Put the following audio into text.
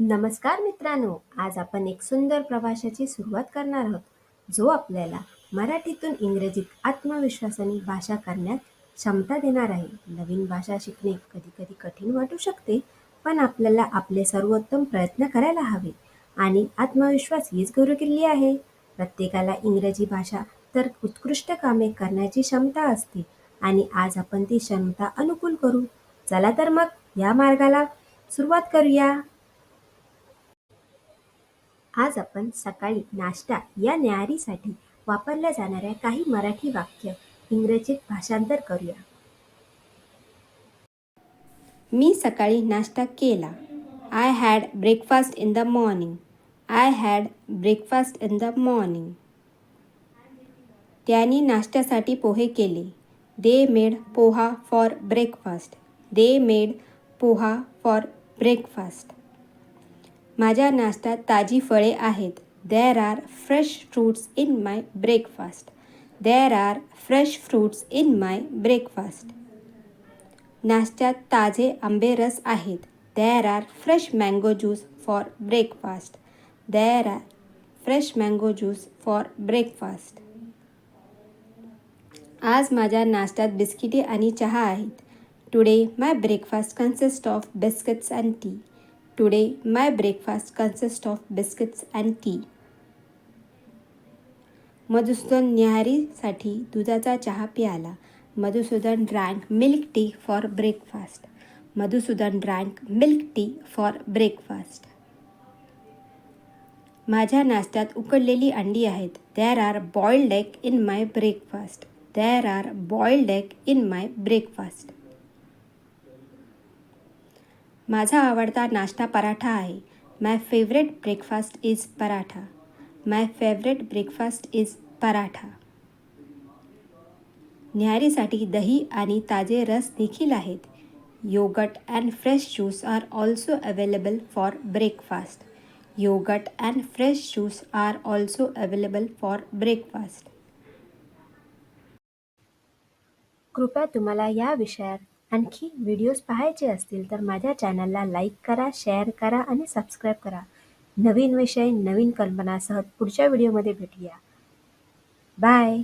नमस्कार मित्रांनो आज आपण एक सुंदर प्रवासाची सुरुवात करणार आहोत जो आपल्याला मराठीतून इंग्रजीत आत्मविश्वासाने भाषा करण्यात क्षमता देणार आहे. नवीन भाषा शिकणे कधी कधी कठीण वाटू शकते पण आपल्याला आपले सर्वोत्तम प्रयत्न करायला हवे आणि आत्मविश्वास हीच गुरु किल्ली आहे. प्रत्येकाला इंग्रजी भाषा तर उत्कृष्ट कामे करण्याची क्षमता असते आणि आज आपण ती क्षमता अनुकूल करू. चला तर मग या मार्गाला सुरुवात करूया. आज आपण सकाळी नाश्ता या न्याहारीसाठी वापरल्या जाणाऱ्या काही मराठी वाक्य इंग्रजीत भाषांतर करूया. मी सकाळी नाश्ता केला. I had breakfast in the morning I had breakfast in the morning त्यांनी नाश्त्यासाठी पोहे केले. They made poha for breakfast they made poha for breakfast माझ्या नाश्त्यात ताजी फळे आहेत. There are fresh fruits in my breakfast there are fresh fruits in my breakfast नाश्त्यात ताजे आंबे रस आहेत. There are fresh mango juice for breakfast there are fresh mango juice for breakfast आज माझ्या नाश्त्यात बिस्किटे आणि चहा आहेत. Today my breakfast consist of biscuits and tea today my breakfast consist of biscuits and tea Madhusudan न्याहारीसाठी दुधाचा चहा प्याला Madhusudan drank milk tea for breakfast Madhusudan drank milk tea for breakfast माझ्या नाश्त्यात उकडलेली अंडी आहेत. There are boiled egg in my breakfast there are boiled egg in my breakfast माझा आवडता नाश्ता पराठा आहे. My favourite breakfast is paratha my favourite breakfast is paratha न्याहारीसाठी दही आणि ताजे रस देखील आहेत. Yogurt and fresh juice are also available for breakfast yogurt and fresh juice are also available for breakfast कृपया तुम्हाला या विषयात आणखी व्हिडिओज पाहायचे असतील तर माझ्या चॅनलला लाईक करा शेअर करा आणि सबस्क्राईब करा. नवीन विषय नवीन कल्पनासह पुढच्या व्हिडिओमध्ये भेटूया. बाय!